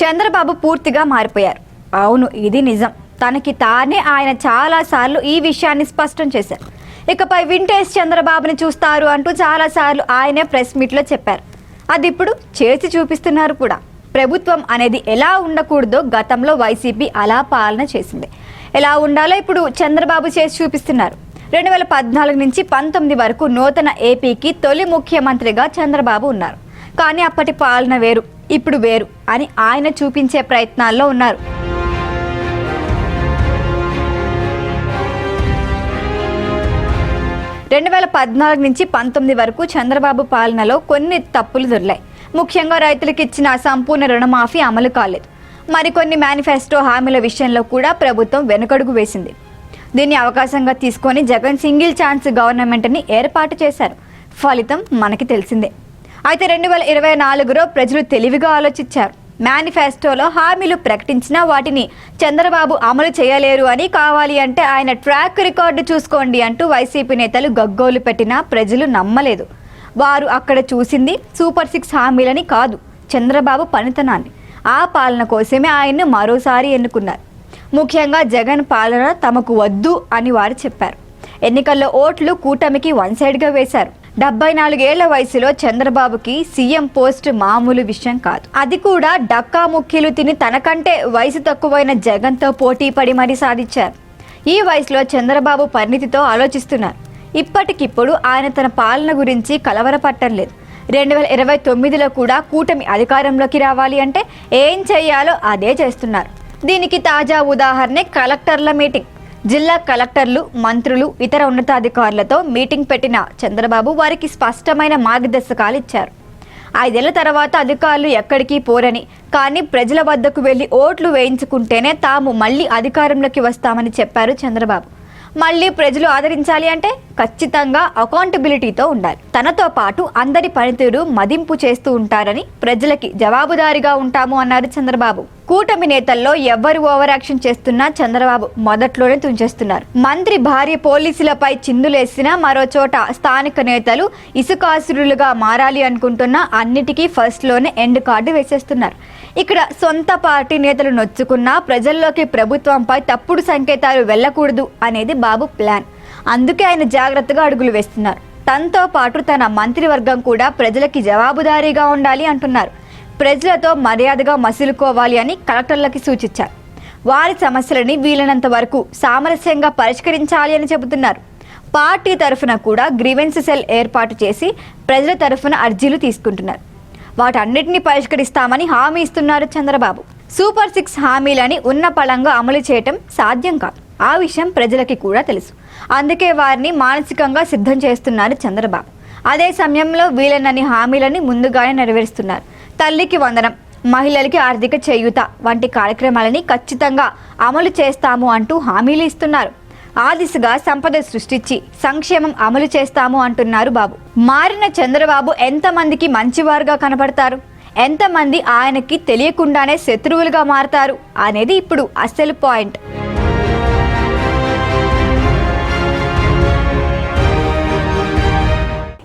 చంద్రబాబు పూర్తిగా మారిపోయారు. అవును ఇది నిజం. తనకి తానే ఆయన చాలాసార్లు ఈ విషయాన్ని స్పష్టం చేశారు. ఇకపై వింటేజ్ చంద్రబాబుని చూస్తారు అంటూ చాలాసార్లు ఆయనే ప్రెస్ మీట్లో చెప్పారు. అది ఇప్పుడు చేసి చూపిస్తున్నారు కూడా. ప్రభుత్వం అనేది ఎలా ఉండకూడదో గతంలో వైసీపీ అలా పాలన చేసింది. ఎలా ఉండాలో ఇప్పుడు చంద్రబాబు చేసి చూపిస్తున్నారు. రెండు వేల పద్నాలుగు నుంచి పంతొమ్మిది వరకు నూతన ఏపీకి తొలి ముఖ్యమంత్రిగా చంద్రబాబు ఉన్నారు. కానీ అప్పటి పాలన వేరు. ఇప్పుడు వేరు అని ఆయన చూపించే ప్రయత్నాల్లో ఉన్నారు. రెండు వేల పద్నాలుగు నుంచి పంతొమ్మిది వరకు చంద్రబాబు పాలనలో కొన్ని తప్పులు దొరికాయి ముఖ్యంగా రైతులకు ఇచ్చిన సంపూర్ణ రుణమాఫీ అమలు కాలేదు. మరికొన్ని మేనిఫెస్టో హామీల విషయంలో కూడా ప్రభుత్వం వెనుకడుగు వేసింది. దీన్ని అవకాశంగా తీసుకొని జగన్ సింగిల్ ఛాన్స్ గవర్నమెంట్ని ఏర్పాటు చేశారు. ఫలితం మనకి తెలిసిందే. అయితే రెండు వేల ఇరవై నాలుగులో ప్రజలు తెలివిగా ఆలోచించారు. మేనిఫెస్టోలో హామీలు ప్రకటించినా వాటిని చంద్రబాబు అమలు చేయలేరు అని కావాలి అంటే ఆయన ట్రాక్ రికార్డు చూసుకోండి అంటూ వైసీపీ నేతలు గగ్గోలు పెట్టినా ప్రజలు నమ్మలేదు. వారు అక్కడ చూసింది సూపర్ సిక్స్ హామీలని కాదు చంద్రబాబు పనితనాన్ని. ఆ పాలన కోసమే ఆయన్ను మరోసారి ఎన్నుకున్నారు. ముఖ్యంగా జగన్ పాలన తమకు వద్దు అని వారు చెప్పారు. ఎన్నికల్లో ఓట్లు కూటమికి వన్ సైడ్గా వేశారు. డెబ్బై నాలుగేళ్ళ వయసులో చంద్రబాబుకి సీఎం పోస్ట్ మామూలు విషయం కాదు. అది కూడా డక్కా ముఖ్యులు తిని తనకంటే వయసు తక్కువైన జగన్తో పోటీ పడి మరీ సాధించారు. ఈ వయసులో చంద్రబాబు పరిణితితో ఆలోచిస్తున్నారు. ఇప్పటికిప్పుడు ఆయన తన పాలన గురించి కలవరపట్టం లేదు. రెండు వేల ఇరవై తొమ్మిదిలో కూడా కూటమి అధికారంలోకి రావాలి అంటే ఏం చేయాలో అదే చేస్తున్నారు. దీనికి తాజా ఉదాహరణే కలెక్టర్ల మీటింగ్. జిల్లా కలెక్టర్లు మంత్రులు ఇతర ఉన్నతాధికారులతో మీటింగ్ పెట్టిన చంద్రబాబు వారికి స్పష్టమైన మార్గదర్శకాలు ఇచ్చారు. ఐదేళ్ళ తర్వాత అధికారులు ఎక్కడికి పోరని కానీ ప్రజల వద్దకు వెళ్ళి ఓట్లు వేయించుకుంటేనే తాము మళ్ళీ అధికారంలోకి వస్తామని చెప్పారు చంద్రబాబు. మళ్ళీ ప్రజలు ఆదరించాలి అంటే ఖచ్చితంగా అకౌంటబిలిటీతో ఉండాలి. తనతో పాటు అందరి పనితీరు మదింపు చేస్తూ ఉంటారని ప్రజలకి జవాబుదారిగా ఉంటాము అన్నారు చంద్రబాబు. కూటమి నేతల్లో ఎవ్వరు ఓవర్ యాక్షన్ చేస్తున్నా చంద్రబాబు మొదట్లోనే తుంచేస్తున్నారు. మంత్రి భార్య పోలీసులపై చిందులేసినా మరో చోట స్థానిక నేతలు ఇసుకాసురులుగా మారాలి అనుకుంటున్నా అన్నిటికీ ఫస్ట్లోనే ఎండ్ కార్డు వేసేస్తున్నారు. ఇక్కడ సొంత పార్టీ నేతలు నొచ్చుకున్నా ప్రజల్లోకి ప్రభుత్వంపై తప్పుడు సంకేతాలు వెళ్ళకూడదు అనేది బాబు ప్లాన్ అందుకే ఆయన జాగ్రత్తగా అడుగులు వేస్తున్నారు. తనతో పాటు తన మంత్రివర్గం కూడా ప్రజలకి జవాబుదారీగా ఉండాలి అంటున్నారు. ప్రజలతో మర్యాదగా మసులుకోవాలి అని కలెక్టర్లకి సూచించారు. వారి సమస్యలని వీలైనంత వరకు సామరస్యంగా పరిష్కరించాలి అని చెబుతున్నారు. పార్టీ తరఫున కూడా గ్రీవెన్స్ సెల్ ఏర్పాటు చేసి ప్రజల తరఫున అర్జీలు తీసుకుంటున్నారు. వాటన్నిటిని పరిష్కరిస్తామని హామీ ఇస్తున్నారు చంద్రబాబు. సూపర్ సిక్స్ హామీలని ఉన్న పళంగా అమలు చేయటం సాధ్యం కాదు. ఆ విషయం ప్రజలకి కూడా తెలుసు. అందుకే వారిని మానసికంగా సిద్ధం చేస్తున్నారు చంద్రబాబు. అదే సమయంలో వీలనని హామీలని ముందుగానే నెరవేరుస్తున్నారు. తల్లికి వందనం మహిళలకి ఆర్థిక చేయూత వంటి కార్యక్రమాలని ఖచ్చితంగా అమలు చేస్తాము అంటూ హామీలు ఇస్తున్నారు. ఆ దిశగా సంపద సృష్టించి సంక్షేమం అమలు చేస్తాము అంటున్నారు బాబు. మారిన చంద్రబాబు ఎంతమందికి మంచివారుగా కనపడతారు? ఎంతమంది ఆయనకి తెలియకుండానే శత్రువులుగా మారతారు అనేది ఇప్పుడు అసలు పాయింట్.